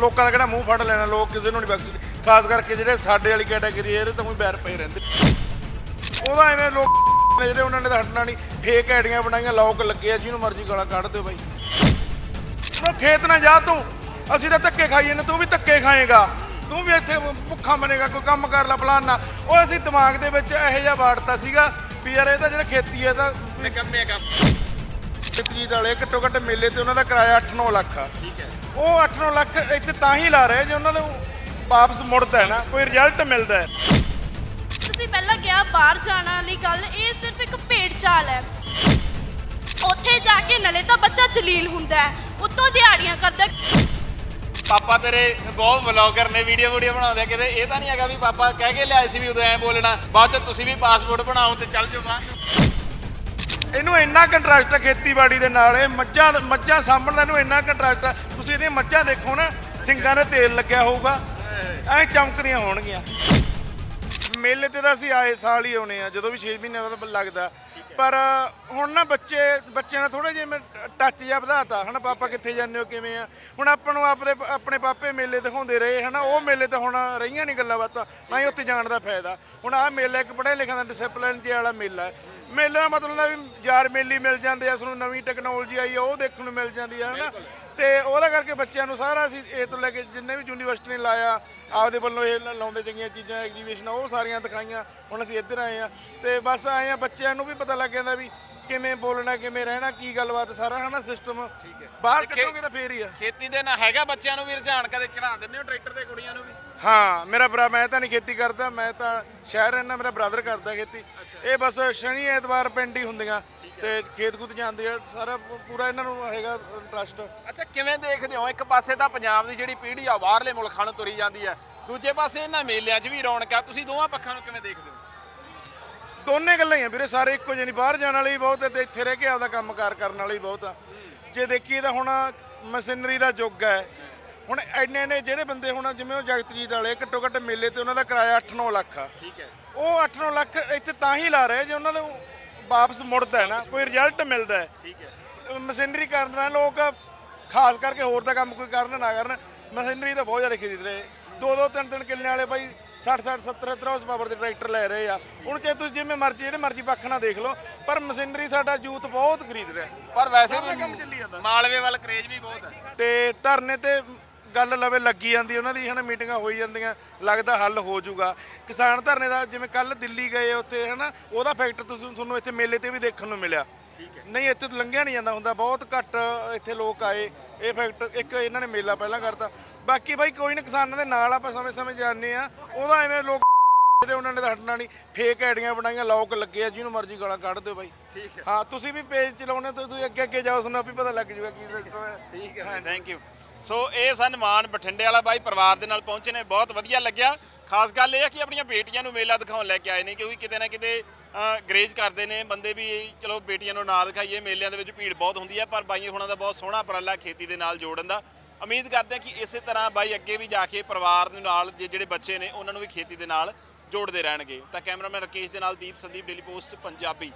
ਲੋਕਾਂ ਦਾ ਕਿਹੜਾ ਮੂੰਹ ਫੜ ਲੈਣਾ, ਲੋਕ ਕਿਸੇ ਨੂੰ ਨਹੀਂ ਬਖਸ਼ਦੇ ਖਾਸ ਕਰਕੇ ਜਿਹੜੇ ਸਾਡੇ ਵਾਲੀ ਕੈਟਾਗਰੀ ਇਹਦੇ ਤਾਂ ਕੋਈ ਬੈਰ ਪਏ ਰਹਿੰਦੇ। ਉਹਦਾ ਐਵੇਂ ਲੋਕ ਜਿਹੜੇ ਉਹਨਾਂ ਨੇ ਤਾਂ ਹਟਣਾ ਨਹੀਂ। ਫੇਕ ਆਈਡੀਆਂ ਬਣਾਈਆਂ, ਲੋਕ ਲੱਗੇ ਆ, ਜਿਹਨੂੰ ਮਰਜ਼ੀ ਗਾਲਾਂ ਕੱਢ ਦਿਓ ਬਾਈ। ਉਹ ਖੇਤ ਨਾ ਜਾ ਤੂੰ। ਅਸੀਂ ਤਾਂ ਧੱਕੇ ਖਾਈਏ ਨੇ ਤੂੰ ਵੀ ਧੱਕੇ ਖਾਏਗਾ। ਤੂੰ ਵੀ ਇੱਥੇ ਭੁੱਖਾ ਮਰੇਗਾ, ਕੋਈ ਕੰਮ ਕਰ ਲੈ ਫਲਾਨਾ। ਉਹ ਅਸੀਂ ਦਿਮਾਗ ਦੇ ਵਿੱਚ ਇਹੋ ਜਿਹਾ ਵਾੜਤਾ ਸੀਗਾ ਵੀ ਯਾਰ ਇਹ ਤਾਂ ਜਿਹੜਾ ਖੇਤੀ ਹੈ ਤਾਂ ਨਿਕੰਮੇ ਕੰਮ। ਖੇਤੀ ਵਾਲੇ ਘੱਟੋ ਘੱਟ ਮੇਲੇ ਤੇ ਉਹਨਾਂ ਦਾ ਕਿਰਾਇਆ 8-9 ਲੱਖ ਆ। ਠੀਕ ਹੈ ਉਹ 8-9 ਲੱਖ ਇੱਥੇ ਤਾਂ ਹੀ ਲਾ ਰਹੇ ਜੇ ਉਹਨਾਂ ਨੂੰ ਵਾਪਸ ਮੁੜਦਾ ਹੈ ਨਾ ਕੋਈ ਰਿਜ਼ਲਟ ਮਿਲਦਾ ਹੈ। ਤੁਸੀਂ ਪਹਿਲਾਂ ਕਿਹਾ ਬਾਹਰ ਜਾਣ ਵਾਲੀ ਗੱਲ ਇਹ ਸਿਰਫ ਇੱਕ ਭੇਡ ਚਾਲ ਹੈ। ਉੱਥੇ ਜਾ ਕੇ ਨਲੇ ਤਾਂ ਬੱਚਾ ਜਲੀਲ ਹੁੰਦਾ ਹੈ ਉੱਤੋਂ ਦਿਹਾੜੀਆਂ ਕਰਦਾ ਪਾਪਾ ਤੇਰੇ ਬਹੁਤ ਵਲੌਗਰ ਨੇ ਵੀਡੀਓ ਵੀਡੀਓ ਬਣਾਉਂਦੇ ਆ ਕਿਤੇ ਇਹ ਤਾਂ ਨਹੀਂ ਹੈਗਾ ਵੀ ਪਾਪਾ ਕਹਿ ਕੇ ਲਿਆਏ ਸੀ ਵੀ ਉਦੋਂ ਐ ਬੋਲਣਾ ਬਾਅਦ ਚ ਤੁਸੀਂ ਵੀ ਪਾਸਪੋਰਟ ਬਣਾਓ ਤੇ ਚੱਲ ਜਾਓ ਬਾਹਰ। ਨੂੰ। ਇਹਨੂੰ ਇੰਨਾ ਕੰਟਰੈਕਟ ਖੇਤੀਬਾੜੀ ਦੇ ਨਾਲ, ਇਹ ਮੱਝਾਂ ਮੱਝਾਂ ਸਾਂਭਣ ਦਾ ਇਹਨੂੰ ਇੰਨਾ ਕੰਟਰੈਕਟ ਹੈ ਤੁਸੀਂ ਇਹਦੀਆਂ ਮੱਝਾਂ ਦੇਖੋ ਨਾ, ਸਿੰਗਾਂ ਦੇ ਤੇਲ ਲੱਗਿਆ ਹੋਊਗਾ। ਐ ਚਮਕਦੀਆਂ ਹੋਣਗੀਆਂ। ਮੇਲੇ ਤੇ ਤਾਂ ਅਸੀਂ ਆਏ ਸਾਲ ਹੀ ਆਉਣੇ ਆ, ਜਦੋਂ ਵੀ 6 ਮਹੀਨੇ ਦਾ ਲੱਗਦਾ। ਪਰ ਹੁਣ ਨਾ ਬੱਚੇ, ਬੱਚਿਆਂ ਨਾਲ ਥੋੜੇ ਜਿਹਾ ਮੈਂ ਟੱਚ ਜਿਹਾ ਵਧਾਤਾ, ਹਨਾ, ਪਾਪਾ ਕਿੱਥੇ ਜਾਂਦੇ ਹੋ, ਕਿਵੇਂ ਆ? ਹੁਣ ਆਪਾਂ ਨੂੰ ਆਪਣੇ ਆਪਣੇ ਪਾਪੇ ਮੇਲੇ ਦਿਖਾਉਂਦੇ ਰਹੇ, ਹਨਾ, ਉਹ ਮੇਲੇ ਤਾਂ ਹੁਣ ਰਹੀਆਂ ਨਹੀਂ ਗੱਲਾਂ ਬਾਤਾਂ ਨਾ ਹੀ ਉੱਥੇ ਜਾਣ ਦਾ ਫਾਇਦਾ। ਹੁਣ ਆਹ ਮੇਲਾ ਇੱਕ ਪੜ੍ਹਿਆ ਲਿਖਿਆ ਦਾ ਡਿਸਪਲਿਨ ਜਿਹਾ ਵਾਲਾ ਮੇਲਾ ਹੈ। ਮੇਲੇ ਦਾ ਮਤਲਬ ਦਾ ਵੀ ਯਾਰ ਮੇਲੀ ਮਿਲ ਜਾਂਦੇ ਆ ਸਾਨੂੰ ਨਵੀਂ ਟੈਕਨੋਲੋਜੀ ਆਈ ਆ, ਉਹ ਦੇਖਣ ਨੂੰ ਮਿਲ ਜਾਂਦੀ ਆ, ਹਨਾ। ਤੇ ਉਹਦਾ ਕਰਕੇ ਬੱਚਿਆਂ ਨੂੰ ਸਾਰਾ ਅਸੀਂ ਇਹ ਤੋਂ ਲੈ ਕੇ ਜਿੰਨੇ ਵੀ ਯੂਨੀਵਰਸਿਟੀ ਨੇ ਲਾਇਆ, ਆਪਦੇ ਵੱਲੋਂ ਇਹ ਲਾਉਂਦੇ ਚੰਗੀਆਂ ਚੀਜ਼ਾਂ ਐਗਜੀਬਿਸ਼ਨਾਂ ਉਹ ਸਾਰੀਆਂ ਦਿਖਾਈਆਂ, ਹੁਣ ਅਸੀਂ ਇੱਧਰ ਆਏ ਆ ਤੇ ਬਸ ਆਏ ਆ ਬੱਚਿਆਂ ਨੂੰ ਵੀ ਪਤਾ ਲੱਗ ਜਾਂਦਾ ਵੀ ਕਿਵੇਂ ਬੋਲਣਾ ਕਿਵੇਂ ਰਹਿਣਾ ਕੀ ਗੱਲਬਾਤ ਸਾਰਾ ਹਨਾ ਸਿਸਟਮ ਬਾਹਰ ਤੇ ਖੇ- ਕੱਢੋਗੇ ਤਾਂ ਫੇਰ ਹੀ ਆ। ਖੇਤੀ ਦੇ ਨਾਲ ਹੈਗਾ ਬੱਚਿਆਂ ਨੂੰ ਵੀ ਰੁਝਾਨ ਕਦੇ ਚੜਾ ਦਿੰਦੇ ਹੋ ਟਰੈਕਟਰ ਤੇ ਕੁੜੀਆਂ ਨੂੰ ਵੀ? ਹਾਂ ਮੇਰਾ ਭਰਾ ਮੈਂ ਤਾਂ ਨਹੀਂ ਖੇਤੀ ਕਰਦਾ ਮੈਂ ਤਾਂ ਸ਼ਹਿਰ ਰਹਿਣਾ ਮੇਰਾ ਬ੍ਰਦਰ ਕਰਦਾ ਖੇਤੀ। ਇਹ ਬਸ ਸ਼ਨੀ ਐਤਵਾਰ ਪਿੰਡ ਹੀ ਹੁੰਦੀਆਂ ਤੇ ਖੇਤ ਖੁੱਤ ਜਾਂਦੇ ਆ ਸਾਰਾ ਪੂ- ਪੂਰਾ ਇਹਨਾਂ ਨੂੰ ਹੈਗਾ ਇੰਟਰਸਟ ਅੱਛਾ ਕਿਵੇਂ ਦੇਖਦੇ ਹੋ? ਇੱਕ ਪਾਸੇ ਤਾਂ ਪੰਜਾਬ ਦੀ ਜਿਹੜੀ ਪੀੜ੍ਹੀ ਆ ਬਾਹਰਲੇ ਮੁਲਕਾਂ ਨੂੰ ਤੁਰੀ ਜਾਂਦੀ ਹੈ ਦੂਜੇ ਪਾਸੇ ਇਹਨਾਂ ਮੇਲਿਆਂ 'ਚ ਵੀ ਰੌਣਕ ਆ। ਤੁਸੀਂ ਦੋਵਾਂ ਪੱਖਾਂ ਨੂੰ ਕਿਵੇਂ ਦੇਖਦੇ ਹੋ? ਦੋਨੇ ਗੱਲਾਂ ਹੀ ਆ ਵੀਰੇ ਸਾਰੇ ਇੱਕੋ ਜਿਹੇ ਨਹੀਂ ਬਾਹਰ ਜਾਣ ਵਾਲੇ ਵੀ ਬਹੁਤ ਹੈ ਤੇ ਇੱਥੇ ਰਹਿ ਕੇ ਆਪਦਾ ਕੰਮਕਾਰ ਕਰਨ ਵਾਲੇ ਵੀ ਬਹੁਤ ਆ। ਜੇ ਦੇਖੀਏ ਤਾਂ ਹੁਣ ਮਸ਼ੀਨਰੀ ਦਾ ਯੁੱਗ ਹੈ। ਹੁਣ ਐਨੇ ਨੇ ਜਿਹੜੇ ਬੰਦੇ ਹੁਣ ਜਿਵੇਂ ਉਹ ਜਗਤਜੀਤ ਵਾਲੇ ਘੱਟੋ ਘੱਟ ਮੇਲੇ ਤੇ ਉਹਨਾਂ ਦਾ ਕਿਰਾਇਆ 8-9 ਲੱਖ ਆ। ਠੀਕ ਹੈ। ਉਹ 8-9 ਲੱਖ ਇੱਥੇ ਤਾਂ ਹੀ ਲਾ ਰਹੇ ਜੇ ਉਹਨਾਂ ਨੂੰ ਵਾਪਸ ਮੁੜਦਾ ਹੈ ਨਾ ਕੋਈ ਰਿਜ਼ਲਟ ਮਿਲਦਾ ਹੈ। ਠੀਕ ਹੈ। ਮਸ਼ੀਨਰੀ ਕਰਨਾ ਲੋਕ ਖਾਸ ਕਰਕੇ ਹੋਰ ਦਾ ਕੰਮ ਕੋਈ ਕਰਨ ਨਾ ਕਰਨ ਮਸ਼ੀਨਰੀ ਤਾਂ ਬਹੁਤ ਜ਼ਿਆਦਾ ਖਰੀਦ ਰਹੇ। ਦੋ ਦੋ ਤਿੰਨ ਤਿੰਨ ਕਿੱਲੇ ਵਾਲੇ ਬਾਈ 60 60 70 70 ਹਾਰਸ ਪਾਵਰ ਦੇ ਟਰੈਕਟਰ ਲੈ ਰਹੇ ਆ। ਹੁਣ ਚਾਹੇ ਤੁਸੀਂ ਜਿਵੇਂ ਮਰਜ਼ੀ ਜਿਹੜੇ ਮਰਜ਼ੀ ਪੱਖ ਨਾਲ ਦੇਖ ਲਓ ਪਰ ਮਸ਼ੀਨਰੀ ਸਾਡਾ ਯੂਥ ਬਹੁਤ ਖਰੀਦ ਰਿਹਾ। ਪਰ ਵੈਸੇ ਕੰਮ ਚੱਲੀ ਵੀ ਜਾਂਦਾ। ਮਾਲਵੇ ਵੱਲ ਕਰੇਜ ਵੀ ਬਹੁਤ ਹੈ। ਤੇ ਧਰਨੇ ਤੇ ਗੱਲ ਲਵੇ ਲੱਗੀ ਜਾਂਦੀ ਉਹਨਾਂ ਦੀ ਹਨਾ ਮੀਟਿੰਗਾਂ ਹੋਈ ਜਾਂਦੀਆਂ ਲੱਗਦਾ ਹੱਲ ਹੋ ਜਾਊਗਾ। ਕਿਸਾਨ ਧਰਨੇ ਦਾ ਜਿਵੇਂ ਕੱਲ ਦਿੱਲੀ ਗਏ ਉੱਥੇ ਹਨਾ ਉਹਦਾ ਫੈਕਟਰ ਤੁਸੀਂ ਤੁਹਾਨੂੰ ਇੱਥੇ ਮੇਲੇ ਤੇ ਵੀ ਦੇਖਣ ਨੂੰ ਮਿਲਿਆ। ਨਹੀਂ ਇੱਥੇ ਲੰਘਿਆ ਨਹੀਂ ਜਾਂਦਾ ਹੁੰਦਾ ਬਹੁਤ ਘੱਟ ਇੱਥੇ ਲੋਕ ਆਏ। ਇਹ ਫੈਕਟਰ ਇੱਕ ਇਹਨਾਂ ਨੇ ਮੇਲਾ ਪਹਿਲਾਂ ਕਰਤਾ। ਬਾਕੀ ਬਾਈ ਕੋਈ ਨਾ ਕਿਸਾਨਾਂ ਦੇ ਨਾਲ ਆਪਾਂ ਸਮੇਂ-ਸਮੇਂ ਜਾਂਦੇ ਆ ਉਹਦਾ ਐਵੇਂ ਲੋਕ ਜਿਹੜੇ ਉਹਨਾਂ ਨੇ ਤਾਂ ਹਟਣਾ ਨਹੀਂ ਫੇਕ ਆਈਡੀਆਂ ਬਣਾਈਆਂ ਲੋਕ ਲੱਗੇ ਆ ਜਿਹਨੂੰ ਮਰਜ਼ੀ ਗਾਲਾਂ ਕੱਢ ਦਿਓ ਬਾਈ। ਠੀਕ ਹੈ। ਹਾਂ ਤੁਸੀਂ ਵੀ ਪੇਜ ਚਲਾਉਣੇ ਤਾਂ ਤੁਸੀਂ ਅੱਗੇ ਅੱਗੇ ਜਾਓ ਤੁਹਾਨੂੰ ਆਪੇ ਪਤਾ ਲੱਗ ਜਾਊਗਾ ਕੀ ਸਿਸਟਮ ਹੈ। ਠੀਕ ਹੈ ਥੈਂਕ ਯੂ ਸੋ ਇਹ ਸਨ ਮਾਨ ਬਠਿੰਡੇ ਵਾਲਾ ਬਾਈ ਪਰਿਵਾਰ ਦੇ ਨਾਲ ਪਹੁੰਚੇ ਨੇ ਬਹੁਤ ਵਧੀਆ ਲੱਗਿਆ। ਖਾਸ ਗੱਲ ਇਹ ਹੈ ਕਿ ਆਪਣੀਆਂ ਬੇਟੀਆਂ ਨੂੰ ਮੇਲਾ ਦਿਖਾਉਣ ਲੈ ਕੇ ਆਏ ਨੇ ਕਿਉਂਕਿ ਕਿਤੇ ਨਾ ਕਿਤੇ ਅ, ਗਰੇਜ ਕਰਦੇ ਨੇ ਬੰਦੇ ਵੀ ਚਲੋ ਬੇਟੀਆਂ ਨੂੰ ਨਾ ਦਿਖਾਈਏ ਮੇਲਿਆਂ ਦੇ ਵਿੱਚ ਭੀੜ ਬਹੁਤ ਹੁੰਦੀ ਹੈ ਪਰ ਬਾਈ ਹੁਣਾਂ ਦਾ ਬਹੁਤ ਸੋਹਣਾ ਉਪਰਾਲਾ ਖੇਤੀ ਦੇ ਨਾਲ ਜੋੜਨ ਦਾ। ਉਮੀਦ ਕਰਦੇ ਹਾਂ ਕਿ ਇਸੇ ਤਰ੍ਹਾਂ ਬਾਈ ਅੱਗੇ ਵੀ ਜਾ ਕੇ ਪਰਿਵਾਰ ਦੇ ਨਾਲ ਜੇ ਜਿਹੜੇ ਬੱਚੇ ਨੇ ਉਹਨਾਂ ਨੂੰ ਵੀ ਖੇਤੀ ਦੇ ਨਾਲ ਜੋੜਦੇ ਰਹਿਣਗੇ। ਤਾਂ ਕੈਮਰਾਮੈਨ ਰਕੇਸ਼ ਦੇ ਨਾਲ ਦੀਪ ਸੰਦੀਪ ਡੇਲੀ ਪੋਸਟ ਪੰਜਾਬੀ।